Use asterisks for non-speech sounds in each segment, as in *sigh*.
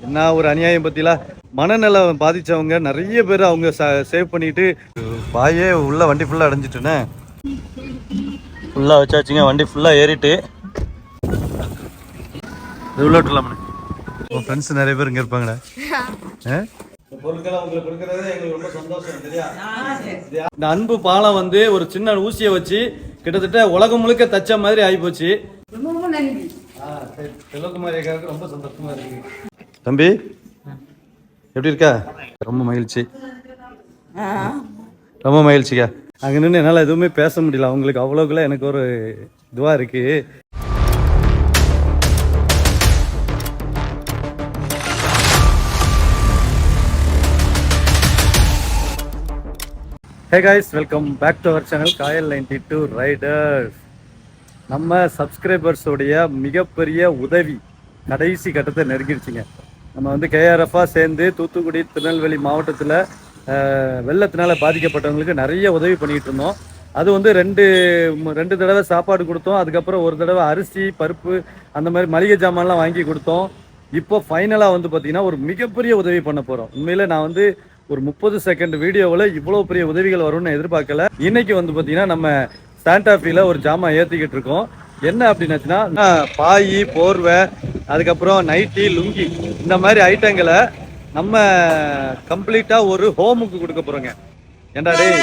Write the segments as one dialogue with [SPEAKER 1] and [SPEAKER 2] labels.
[SPEAKER 1] என்ன ஒரு அநியாயம் பத்திலாம் மனநலம் பாதிச்சவங்க நிறைய பேர் அவங்க சேவ் பண்ணிட்டு பாயே உள்ள வண்டி ஃபுல்லா அடைஞ்சிட்டுனே. ஃபுல்லா வச்சாச்சுங்க வண்டி ஃபுல்லா ஏறிட்டு. உள்ள விட்டுலாமே உன் ஃப்ரெண்ட்ஸ் நிறைய பேர் இங்க இருப்பாங்களே? *laughs* இந்த அன்பு பாலம் வந்து ஒரு சின்ன ஊசியை வச்சு கிட்டத்தட்ட உலகம் முழுக்க தச்ச மாதிரி ஆயிப்போச்சு. ஆ, சரி. செல்வகுமார் ஐயாவுக்கு ரொம்ப சந்தோஷமா இருக்கு. தம்பி எப்படி இருக்கா? ரொம்ப மகிழ்ச்சி. ரொம்ப மகிழ்ச்சிக்கா. அங்கே நின்று என்னால் எதுவுமே பேச முடியல. அவங்களுக்கு அவ்வளோக்குள்ள எனக்கு ஒரு இதுவாக இருக்கு. Hey guys welcome back to our channel Kayal ninety two riders நம்ம சப்ஸ்கிரைபர்ஸோடைய மிகப்பெரிய உதவி கடைசி கட்டத்தை நெருங்கிடுச்சிங்க நம்ம வந்து கேஆர்எஃபாக சேர்ந்து தூத்துக்குடி திருநெல்வேலி மாவட்டத்தில் வெள்ளத்தினால் பாதிக்கப்பட்டவங்களுக்கு நிறைய உதவி பண்ணிகிட்டு இருந்தோம். அது வந்து ரெண்டு ரெண்டு தடவை சாப்பாடு கொடுத்தோம். அதுக்கப்புறம் ஒரு தடவை அரிசி பருப்பு அந்த மாதிரி மளிகை ஜாமான்லாம் வாங்கி கொடுத்தோம். இப்போ ஃபைனலாக வந்து பார்த்தீங்கன்னா ஒரு மிகப்பெரிய உதவி பண்ண போகிறோம் உண்மையில் நான் வந்து ஒரு முப்பது செகண்ட் வீடியோவில் இவ்வளோ பெரிய உதவிகள் வரும்னு எதிர்பார்க்கல. இன்னைக்கு வந்து பார்த்தீங்கன்னா நம்ம சாண்டாஃபில ஒரு ஜாமான் ஏற்றிக்கிட்டு இருக்கோம். என்ன அப்படின்னாச்சுன்னா பாய் போர்வை அதுக்கப்புறம் நைட்டி லுங்கி இந்த மாதிரி ஐட்டங்களை நம்ம கம்ப்ளீட்டாக ஒரு ஹோமுக்கு கொடுக்க போகிறோங்க ஏண்டா டேய்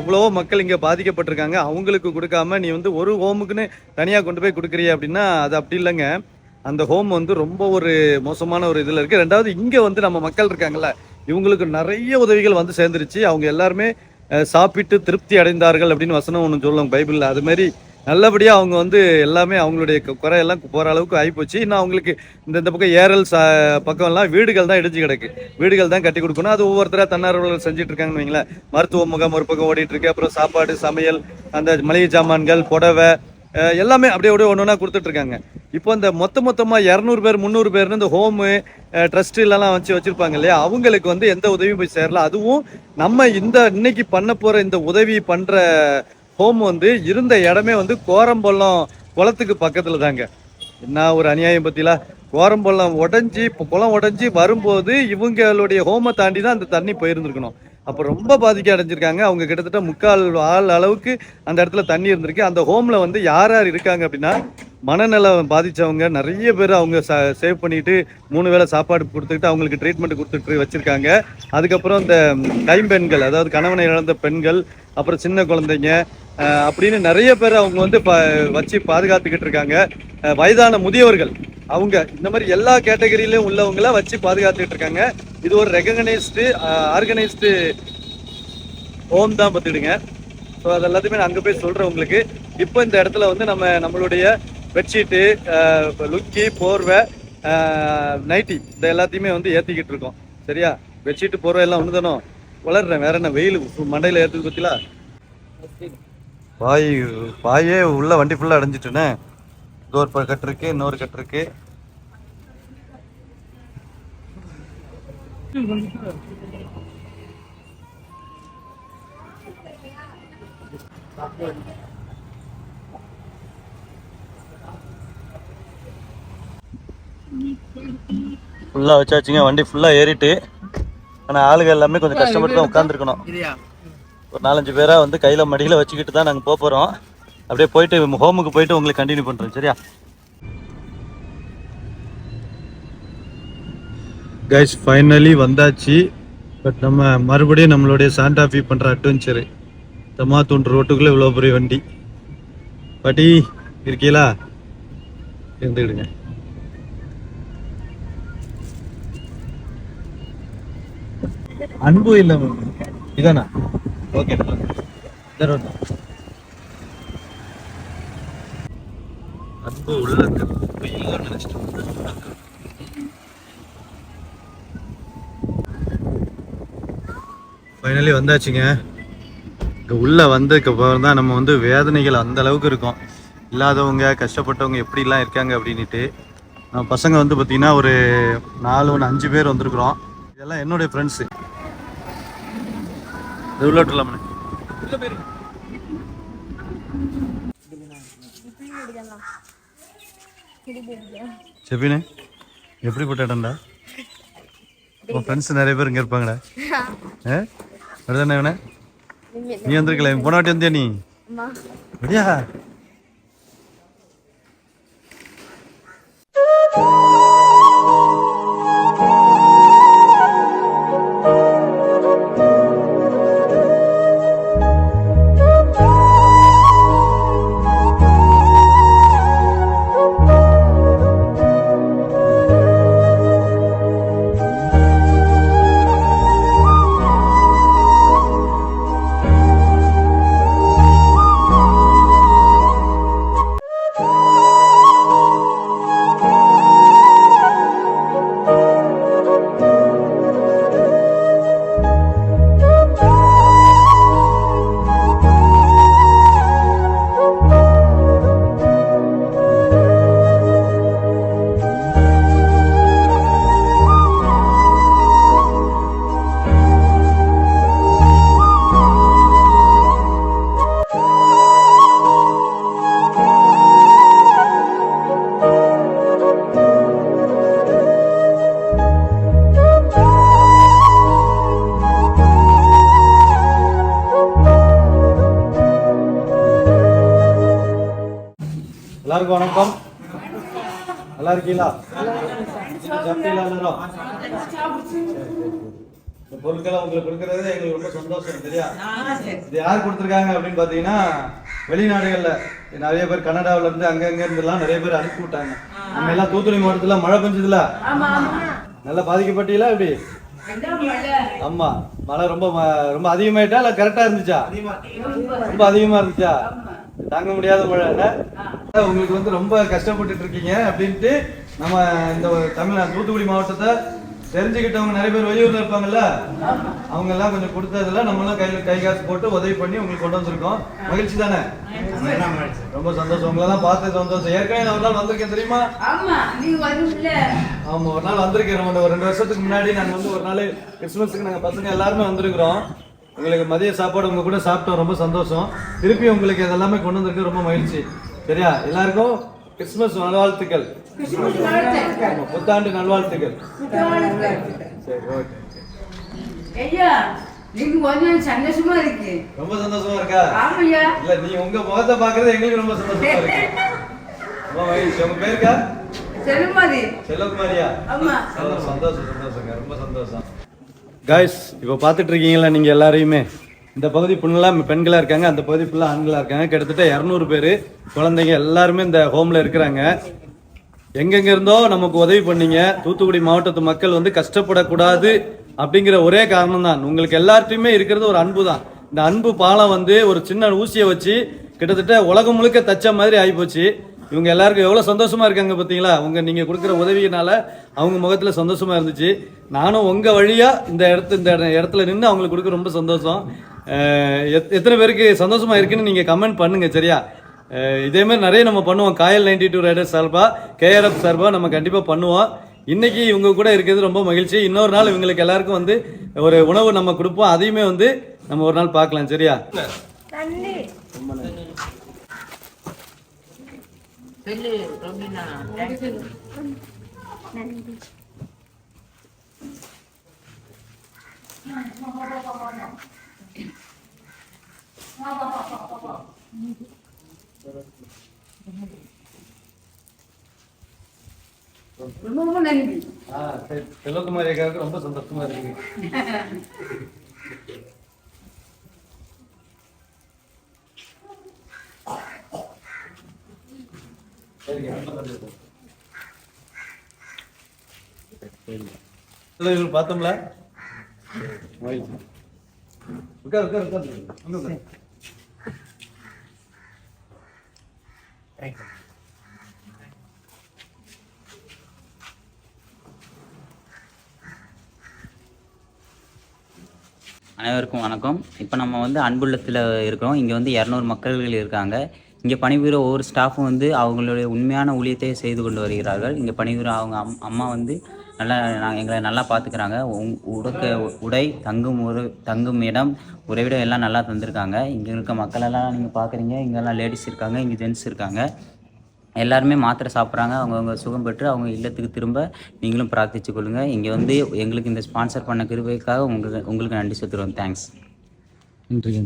[SPEAKER 1] எவ்வளவோ மக்கள் இங்கே பாதிக்கப்பட்டிருக்காங்க. அவங்களுக்கு கொடுக்காம நீ வந்து ஒரு ஹோமுக்குன்னு தனியாக கொண்டு போய் கொடுக்குறிய அப்படின்னா அது அப்படி இல்லைங்க. அந்த ஹோம் வந்து ரொம்ப ஒரு மோசமான ஒரு இதில் இருக்குது ரெண்டாவது இங்கே வந்து நம்ம மக்கள் இருக்காங்கல்ல இவங்களுக்கு நிறைய உதவிகள் வந்து சேர்ந்துருச்சு. அவங்க எல்லாருமே சாப்பிட்டு திருப்தி அடைந்தார்கள் அப்படின்னு வசனம் ஒன்று சொல்லுவாங்க பைபிளில். அது மாதிரி நல்லபடியாக அவங்க வந்து எல்லாமே அவங்களுடைய குறை குறையெல்லாம் போகிற அளவுக்கு ஆகிப்போச்சு இன்னும் அவங்களுக்கு இந்த இந்த பக்கம் ஏரல் ச பக்கம்லாம் வீடுகள் தான் இடிஞ்சு கிடக்கு. வீடுகள் தான் கட்டி கொடுக்கணும். அது ஒவ்வொருத்தராக தன்னார்வலர்கள் செஞ்சுட்டு இருக்காங்கன்னு வைங்களேன். மருத்துவ முகாம் ஒரு பக்கம் ஓடிட்டுருக்கு அப்புறம் சாப்பாடு சமையல் அந்த மளிகை சாமான்கள் புடவை எல்லாமே அப்படியே அப்படியே ஒன்று ஒன்றா கொடுத்துட்ருக்காங்க இப்போ இந்த மொத்த மொத்தமாக இரநூறு பேர் முந்நூறு பேர்னு இந்த ஹோமு ட்ரஸ்ட்லாம் வச்சு வச்சுருப்பாங்க இல்லையா? அவங்களுக்கு வந்து எந்த உதவியும் போய் சேரல. அதுவும் நம்ம இந்த இன்னைக்கு பண்ண போகிற இந்த உதவி பண்ணுற ஹோம் வந்து இருந்த இடமே வந்து கோரம்பள்ளம் குளத்துக்கு பக்கத்தில் தாங்க என்ன ஒரு அநியாயம் பற்றிலா கோரம்பள்ளம் உடஞ்சி இப்போ குளம் உடஞ்சி வரும்போது இவங்களுடைய ஹோமை தாண்டி தான் அந்த தண்ணி போயிருந்துருக்கணும். அப்போ ரொம்ப பாதிக்க அடைஞ்சிருக்காங்க. அவங்க கிட்டத்தட்ட முக்கால் ஆள் அளவுக்கு அந்த இடத்துல தண்ணி இருந்திருக்கு. அந்த ஹோமில் வந்து யார் யார் இருக்காங்க அப்படின்னா மனநலம் பாதித்தவங்க நிறைய பேர் அவங்க ச சேவ் பண்ணிட்டு மூணு வேளை சாப்பாடு கொடுத்துக்கிட்டு அவங்களுக்கு ட்ரீட்மெண்ட் கொடுத்துட்டு வச்சிருக்காங்க. அதுக்கப்புறம் இந்த கைம்பெண்கள் அதாவது கணவனை இழந்த பெண்கள் அப்புறம் சின்ன குழந்தைங்க அப்படின்னு நிறைய பேர் அவங்க வந்து ப வச்சு பாதுகாத்துக்கிட்டு இருக்காங்க. வயதான முதியவர்கள் அவங்க இந்த மாதிரி எல்லா கேட்டகரியிலும் உள்ளவங்கள வச்சு பாதுகாத்துக்கிட்டு இருக்காங்க. இது ஒரு ரெகனைஸ்டு ஆர்கனைஸ்டு ஹோம் தான் பார்த்துடுங்க ஸோ அது எல்லாத்தையுமே அங்கே போய் சொல்கிறேன் உங்களுக்கு. இப்போ இந்த இடத்துல வந்து நம்ம நம்மளுடைய பெட்ஷீட்டு லுக்கி போர்வை நைட்டி இந்த எல்லாத்தையுமே வந்து ஏற்றிக்கிட்டு இருக்கோம். சரியா? பெட்ஷீட்டு போர்வை எல்லாம் ஒன்று தானோ வளர்றேன். வேற என்ன வெயில் மண்டையில் ஏற்றுக்கு பற்றிலா பாய் பாயே உள்ள வண்டி ஃபுல்லாக அடைஞ்சிட்டுனே. இது ஒரு கட்டு இருக்கு இன்னொரு கட்டு இருக்கு. ஃபுல்லாக வச்சாச்சுங்க வண்டி ஃபுல்லாக ஏறிட்டு. ஆனால் ஆளுங்க எல்லாமே கொஞ்சம் கஷ்டப்பட்டு தான் உட்காந்துருக்கணும் ஒரு நாலஞ்சு பேராக வந்து கையில் மடியில் வச்சுக்கிட்டு தான் நாங்கள் போக போகிறோம் அப்படியே போயிட்டு ஹோமுக்கு போயிட்டு உங்களுக்கு கண்டினியூ பண்ணுறோம் சரியா? கைஸ் ஃபைனலி வந்தாச்சு. பட் நம்ம மறுபடியும் நம்மளுடைய சாண்டாஃபி பண்ணுற அட்வென்ச்சரு தமாத்தூண்டு ரோட்டுக்குள்ளே இவ்வளோ பெரிய வண்டி. பாட்டி இருக்கீங்களா? இருந்துக்கிடுங்க. அன்பு இல்லை இதானா? ஓகே இந்த ரோட் அன்பு உள்ள இல்லைன்னு நினைச்சிட்டோம் ஃபைனலி வந்தாச்சுங்க. இங்கே உள்ளே வந்ததுக்கு அப்புறம் தான் நம்ம வந்து வேதனைகள் அந்த அளவுக்கு இருக்கும். இல்லாதவங்க கஷ்டப்பட்டவங்க எப்படிலாம் இருக்காங்க அப்படின்ட்டு நம்ம பசங்க வந்து பார்த்திங்கன்னா ஒரு நாலு ஒன்று அஞ்சு பேர் வந்திருக்கிறோம். இதெல்லாம் என்னுடைய ஃப்ரெண்ட்ஸு இது உள்ள விட்டுலாமண்ணே செப்பினே எப்படிப்பட்ட இடம்டா? உன் ஃப்ரெண்ட்ஸ் நிறைய பேர் இங்கே இருப்பாங்கடா. *laughs* ஆ? அப்படிதானே இவனே? நீ வந்திருக்கல போன வாட்டி வந்தியா நீ? அப்படியா? எல்லாருக்கும் வணக்கம். நல்லா இருக்கீங்களா? சாப்பிட்டீங்களா எல்லாரும்? இந்த பொருட்களை உங்களுக்கு கொடுக்கறது எங்களுக்கு ரொம்ப சந்தோஷம் சரியா? இது யார் கொடுத்துருக்காங்க அப்படின்னு பார்த்தீங்கன்னா வெளிநாடுகள்ல நிறைய பேர் கனடாவில இருந்து அங்கங்க இருந்தெல்லாம் நிறைய பேர் அனுப்பி விட்டாங்க. நம்ம எல்லாம் தூத்துக்குடி மாவட்டத்துல மழை பெஞ்சதுல. நல்லா பாதிக்கப்பட்டீங்களா எப்படி? ஆமா மழை ரொம்ப ம- ரொம்ப அதிகமாயிட்டா இல்ல கரெக்டா இருந்துச்சா? ரொம்ப அதிகமா இருந்துச்சா? தாங்க முடியாத மழை என்ன? உங்களுக்கு வந்து ரொம்ப கஷ்டப்பட்டுட்டு இருக்கீங்க அப்படின்ட்டு நம்ம இந்த தமிழ்நாடு தூத்துக்குடி மாவட்டத்தை தெரிஞ்சுக்கிட்டவங்க நிறைய பேர் வெளியூர்ல இருப்பாங்கல்ல அவங்க எல்லாம் கொஞ்சம் கொடுத்ததுல நம்மளும் கையில கை காசு போட்டு உதவி பண்ணி உங்களுக்கு கொண்டு வந்திருக்கோம். மகிழ்ச்சி தானே? ரொம்ப சந்தோஷம். உங்களை எல்லாம் பார்த்து சந்தோஷம். ஏற்கனவே நான் ஒரு நாள் வந்திருக்கேன் தெரியுமா?
[SPEAKER 2] ஆமா நீ வரும்ல
[SPEAKER 1] ஆமா ஒரு நாள் வந்திருக்கேன். நம்ம ஒரு ரெண்டு வருஷத்துக்கு முன்னாடி நாங்க வந்து ஒரு நாள் கிறிஸ்மஸுக்கு நாங்க பசங்க எல்லாருமே வந்திருக்கிறோம். உங்களுக்கு மதிய சாப்பாடு உங்க கூட சாப்பிட்டோம் ரொம்ப சந்தோஷம். திருப்பி உங்களுக்கு இதெல்லாமே கொண்டு வந்திருக்கு ரொம்ப மகிழ்ச்சி. சரியா? எல்லாருக்கும் கிறிஸ்மஸ் நல்வாழ்த்துக்கள். புத்தாண்டு நல்வாழ்த்துக்கள். சரி ஓகே.
[SPEAKER 2] ஐயா நீங்க கொஞ்சம் சந்தோஷமா இருக்கு.
[SPEAKER 1] ரொம்ப சந்தோஷமா இருக்கா?
[SPEAKER 2] ஆமையா
[SPEAKER 1] இல்ல நீ உங்க முகத்தை பாக்குறது எங்களுக்கு ரொம்ப சந்தோஷமா இருக்கு. ரொம்ப மகிழ்ச்சி. உங்க பேருக்கா
[SPEAKER 2] செல்லுமாதி
[SPEAKER 1] செல்வகுமாரியா?
[SPEAKER 2] ஆமா.
[SPEAKER 1] சந்தோஷம் சந்தோஷம் சந்தோஷங்க ரொம்ப சந்தோஷம். காய்ஸ் இப்போ பார்த்துட்டு இருக்கீங்களா நீங்கள் எல்லாரையுமே. இந்த பகுதி ஃபுல்லாக பெண்களாக இருக்காங்க அந்த பகுதி ஃபுல்லாக ஆண்களாக இருக்காங்க. கிட்டத்தட்ட இரநூறு பேர் குழந்தைங்க எல்லாருமே இந்த ஹோமில் இருக்கிறாங்க. எங்கெங்க இருந்தோ நமக்கு உதவி பண்ணீங்க. தூத்துக்குடி மாவட்டத்து மக்கள் வந்து கஷ்டப்படக்கூடாது அப்படிங்கிற ஒரே காரணம் தான் உங்களுக்கு எல்லார்ட்டையுமே இருக்கிறது ஒரு அன்பு தான் இந்த அன்பு பாலம் வந்து ஒரு சின்ன ஊசியை வச்சு கிட்டத்தட்ட உலகம் முழுக்க தச்ச மாதிரி ஆகிப்போச்சு இவங்க எல்லாருக்கும் எவ்வளோ சந்தோஷமா இருக்காங்க பார்த்தீங்களா உங்க நீங்க கொடுக்குற உதவியினால அவங்க முகத்துல சந்தோஷமா இருந்துச்சு. நானும் உங்க வழியா இந்த இடத்து இந்த இட- இடத்துல நின்று அவங்களுக்கு கொடுக்க ரொம்ப சந்தோஷம். எத்தனை பேருக்கு சந்தோஷமா இருக்குன்னு நீங்க கமெண்ட் பண்ணுங்க சரியா? அஹ் இதே மாதிரி நிறைய நம்ம பண்ணுவோம். காயல் நைன்டி டூ ரைடர்ஸ் சார்பா கேஆர்எஃப் சார்பா நம்ம கண்டிப்பா பண்ணுவோம். இன்னைக்கு இவங்க கூட இருக்கிறது ரொம்ப மகிழ்ச்சி. இன்னொரு நாள் இவங்களுக்கு எல்லாருக்கும் வந்து ஒரு உணவு நம்ம கொடுப்போம். அதையுமே வந்து நம்ம ஒரு நாள் பார்க்கலாம் சரியா?
[SPEAKER 2] ரொம்ப நன்றி.
[SPEAKER 1] செல்வகுமாரி அக்காவுக்கு ரொம்ப சந்தோஷமா இருக்கு சரிங்க, ரொம்ப சந்தோஷம். இல்ல, பார்த்தோம்ல. உட்காரு, உட்காரு, உட்காரு. வந்து உட்காரு.
[SPEAKER 3] அனைவருக்கும் வணக்கம் இப்போ நம்ம வந்து அன்புள்ளத்தில் இருக்கிறோம் இங்கே வந்து இரநூறு மக்கள்கள் இருக்காங்க இங்கே பணிபுரிகிற ஒவ்வொரு ஸ்டாஃபும் வந்து அவங்களுடைய உண்மையான ஊழியத்தை செய்து கொண்டு வருகிறார்கள். இங்கே பணிபுரிகிற அவங்க அம் அம்மா வந்து நல்லா நாங்கள் எங்களை நல்லா பார்த்துக்கிறாங்க உங் உடுக்க உடை தங்கும் ஒரு தங்கும் இடம் உறைவிடம் எல்லாம் நல்லா தந்திருக்காங்க. இங்கே இருக்க மக்களெல்லாம் நீங்கள் பார்க்குறீங்க இங்கெல்லாம் லேடிஸ் இருக்காங்க இங்கே ஜென்ட்ஸ் இருக்காங்க. எல்லாருமே மாத்திரை சாப்பிட்றாங்க. அவங்கவுங்க சுகம் பெற்று அவங்க இல்லத்துக்கு திரும்ப நீங்களும் பிரார்த்திச்சு கொள்ளுங்கள் இங்கே வந்து எங்களுக்கு இந்த ஸ்பான்சர் பண்ண கிருபைக்காக உங்களுக்கு உங்களுக்கு நன்றி சொத்துருவோம் தேங்க்ஸ்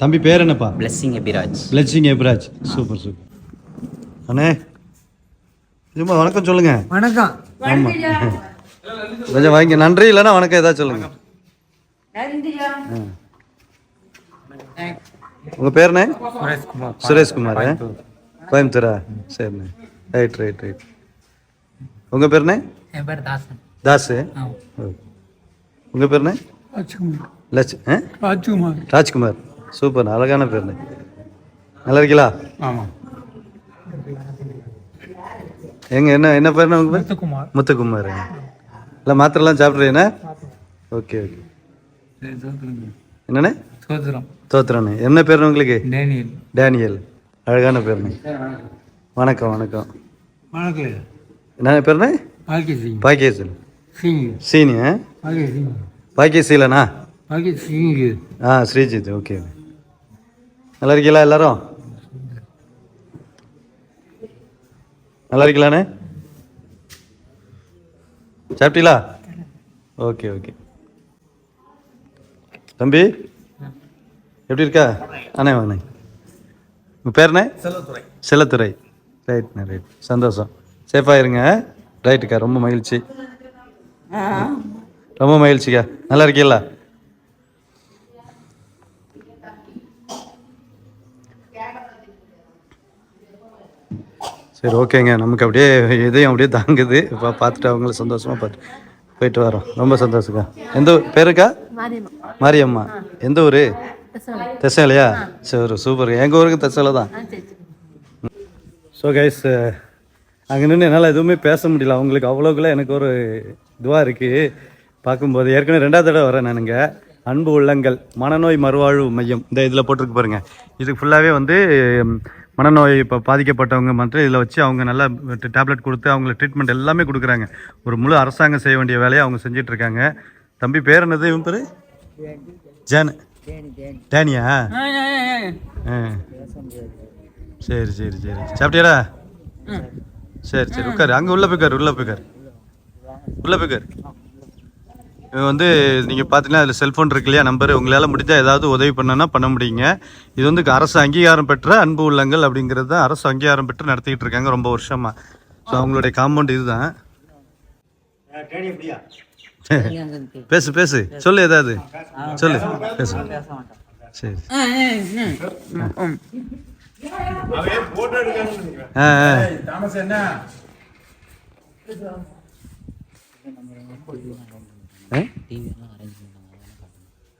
[SPEAKER 1] தம்பி பேர் என்னப்பா?
[SPEAKER 3] Blessing Ebiraj
[SPEAKER 1] blessing Ebraj super super அண்ணே திரும்ப வணக்கம் சொல்லுங்க.
[SPEAKER 4] வணக்கம்.
[SPEAKER 1] ஆமாம் கொஞ்சம் வாங்க நன்றி இல்லைன்னா வணக்கம் ஏதாவது சொல்லுங்க. உங்க பேருண்ணே
[SPEAKER 4] சுரேஷ்குமார்
[SPEAKER 1] சுரேஷ்குமார். கோயம்புத்தூரா. சரிண்ணே. ரைட் ரைட் ரைட் உங்க பேருண்ணே
[SPEAKER 4] என் பேர் தாசன்.
[SPEAKER 1] தாஸு ஓ. உங்க பேருண்ணே லட்ச?
[SPEAKER 4] ராஜ்குமார்.
[SPEAKER 1] ராஜ்குமார். சூப்பர் அழகான பேருண்ணே நல்லா இருக்கீங்களா
[SPEAKER 4] ஆமாம்
[SPEAKER 1] எங்க என்ன என்ன பேருண்ணே உங்க பேர்?
[SPEAKER 4] முத்துக்குமார்.
[SPEAKER 1] முத்துக்குமார். இல்லை மாத்திரைலாம் சாப்பிட்றீங்கண்ணே ஓகே ஓகே. என்னண்ணே
[SPEAKER 4] சோதரம்
[SPEAKER 1] தோத்துறண்ணே என்ன பேருண்ணே உங்களுக்கு?
[SPEAKER 4] டேனியல்.
[SPEAKER 1] டேனியல். அழகான பேருண்ணே வணக்கம் வணக்கம்.
[SPEAKER 4] வணக்கம்
[SPEAKER 1] என்ன பேருண்ணே
[SPEAKER 4] பாக்கிய சிங்
[SPEAKER 1] சீனி
[SPEAKER 4] பாக்கிய சிங்
[SPEAKER 1] பாக்கியசீலனா
[SPEAKER 4] பாக்கிய சிங்
[SPEAKER 1] ஆ ஸ்ரீஜித் ஓகே நல்லா இருக்கீங்களா எல்லாரும் நல்லா இருக்கீங்களாண்ணே சாப்பிட்டீங்களா ஓகே ஓகே தம்பி எப்படி இருக்கா அண்ணே வாண்ணே உங்கள் பேருண்ணே செல்லத்துறை செல்லத்துறை ரைட்ண்ணே ரைட் சந்தோஷம் சேஃபாக இருங்க ரைட்டுக்கா ரொம்ப மகிழ்ச்சி ரொம்ப மகிழ்ச்சிக்கா நல்லா இருக்கீங்களா சரி ஓகேங்க. நமக்கு அப்படியே இதையும் அப்படியே தாங்குது. இப்போ பார்த்துட்டு அவங்கள சந்தோஷமாக பார்த்து போயிட்டு வரோம். ரொம்ப சந்தோஷக்கா எந்த பேருக்கா மாரியம்மா. எந்த ஊர்? தெசலையா? சரி சூப்பர். எங்கள் ஊருக்கு தெசலை தான்? ஸோ கைஸ் அங்கே நின்று என்னால் எதுவுமே பேச முடியல. அவங்களுக்கு அவ்வளோக்குள்ள எனக்கு ஒரு இதுவாக இருக்குது பார்க்கும்போது ஏற்கனவே ரெண்டாவது தடவை வரேன் நானுங்க அன்பு உள்ளங்கள் மனநோய் மறுவாழ்வு மையம். இந்த இதில் போட்டிருக்கு பாருங்க. இதுக்கு ஃபுல்லாகவே வந்து மனநோய் இப்போ பாதிக்கப்பட்டவங்க மற்ற இதில் வச்சு அவங்க நல்லா டேப்லெட் கொடுத்து அவங்களுக்கு ட்ரீட்மெண்ட் எல்லாமே கொடுக்குறாங்க. ஒரு முழு அரசாங்கம் செய்ய வேண்டிய வேலையை அவங்க செஞ்சிட்டு இருக்காங்க. தம்பி பேர் என்னது? இவன் பேர்? ஜானு. டேனியா? சரி சரி சரி. சாப்பிட்டியாடா? சரி சரி. உட்காரு. அங்கே உள்ள போய்க்காரு உள்ள போய்க்காரு. உள்ள போய்க்காரு. இவன் வந்து நீங்கள் பார்த்தீங்கன்னா அதில் செல்ஃபோன் இருக்கு இல்லையா? நம்பர் உங்களால் முடிஞ்சால் ஏதாவது உதவி பண்ணனா பண்ண முடியுங்க. இது வந்து அரசு அங்கீகாரம் பெற்ற அன்பு உள்ளங்கள் அப்படிங்கிறது தான் அரசு அங்கீகாரம் பெற்று நடத்திக்கிட்டு இருக்காங்க ரொம்ப வருஷமா. ஸோ அவங்களுடைய காம்பவுண்ட் இதுதான். *laughs* பேசு பேசு. சொல்லு ஏதாவது. சொல்லு பேசு சரி. ஆ ஆ ஆ?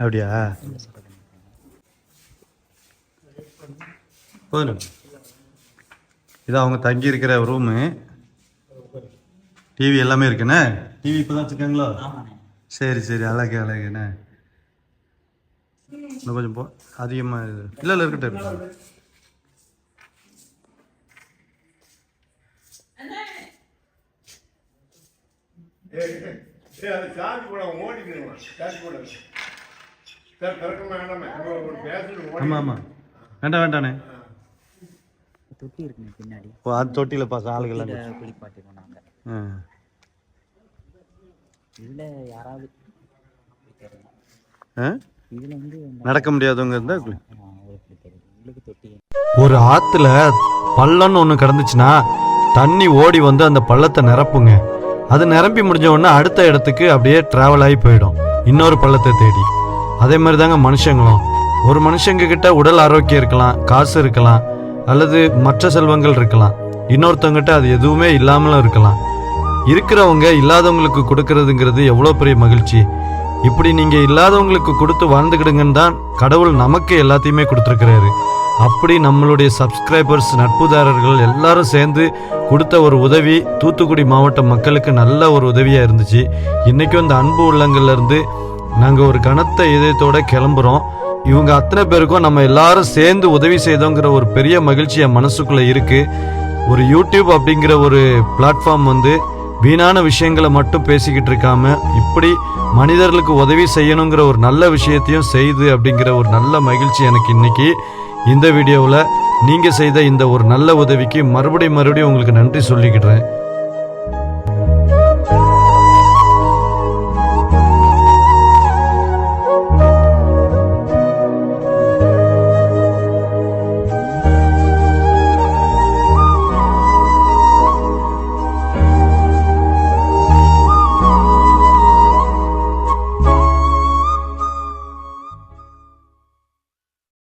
[SPEAKER 1] அப்படியா? போதும். இது அவங்க தங்கி இருக்கிற ரூமு டிவி எல்லாமே இருக்குண்ணே டிவி இப்போ தான் வச்சுருக்காங்களோ? சரி சரி. அழகு அழகுண்ணே இன்னும் கொஞ்சம் போ. அதிகமாக இது. இல்லை இல்லை இருக்கட்டும் இருக்கட்டும்.
[SPEAKER 5] அது சார்ஜ் போட ஓடிக்கணுமா சார்ஜ் போட சார் கரெக்டாக வேண்டாமே? ஓடி
[SPEAKER 1] ஆமாம் ஆமாம் வேண்டாம் வேண்டாண்ணே.
[SPEAKER 3] தொட்டி இருக்குங்க பின்னாடி.
[SPEAKER 1] ஓ அது தொட்டியில் பாச ஆளுகள்லாம்
[SPEAKER 3] இதில் குளிப்பாட்டிடுவோம் நாங்கள்
[SPEAKER 1] ஆ.
[SPEAKER 3] இதில் யாராவது
[SPEAKER 1] ஆ?
[SPEAKER 3] இதில் வந்து
[SPEAKER 1] நடக்க முடியாதவங்க இருந்தால்
[SPEAKER 3] ஒரு குளிக்கிறது உங்களுக்கு தொட்டி
[SPEAKER 1] ஒரு ஆத்துல பள்ளம்னு ஒன்று கிடந்துச்சுன்னா தண்ணி ஓடி வந்து அந்த பள்ளத்தை நிரப்புங்க. அது நிரம்பி முடிஞ்ச உடனே அடுத்த இடத்துக்கு அப்படியே டிராவல் ஆகி போயிடும். இன்னொரு பள்ளத்தை தேடி. அதே மாதிரி தாங்க மனுஷங்களும். ஒரு மனுஷங்க கிட்ட உடல் ஆரோக்கியம் இருக்கலாம் காசு இருக்கலாம் அல்லது மற்ற செல்வங்கள் இருக்கலாம். இன்னொருத்தவங்கிட்ட அது எதுவுமே இல்லாமலும் இருக்கலாம். இருக்கிறவங்க இல்லாதவங்களுக்கு கொடுக்கறதுங்கிறது எவ்வளோ பெரிய மகிழ்ச்சி. இப்படி நீங்க இல்லாதவங்களுக்கு கொடுத்து வாழ்ந்துக்கிடுங்கன்னு தான் கடவுள் நமக்கு எல்லாத்தையுமே கொடுத்துருக்கிறாரு. அப்படி நம்மளுடைய சப்ஸ்கிரைபர்ஸ் நட்புதாரர்கள் எல்லாரும் சேர்ந்து கொடுத்த ஒரு உதவி தூத்துக்குடி மாவட்ட மக்களுக்கு நல்ல ஒரு உதவியாக இருந்துச்சு. இன்றைக்கும் இந்த அன்பு உள்ளங்கள்லேருந்து நாங்கள் ஒரு கனத்த இதயத்தோட கிளம்புறோம். இவங்க அத்தனை பேருக்கும் நம்ம எல்லாரும் சேர்ந்து உதவி செய்தோங்கிற ஒரு பெரிய மகிழ்ச்சி என் இருக்குது ஒரு யூடியூப் அப்படிங்கிற ஒரு பிளாட்ஃபார்ம் வந்து வீணான விஷயங்களை மட்டும் பேசிக்கிட்டு இருக்காம இப்படி மனிதர்களுக்கு உதவி செய்யணுங்கிற ஒரு நல்ல விஷயத்தையும் செய்து அப்படிங்கிற ஒரு நல்ல மகிழ்ச்சி எனக்கு இன்னைக்கு இந்த வீடியோவில். நீங்கள் செய்த இந்த ஒரு நல்ல உதவிக்கு மறுபடியும் மறுபடியும் உங்களுக்கு நன்றி சொல்லிக்கிடுறேன்.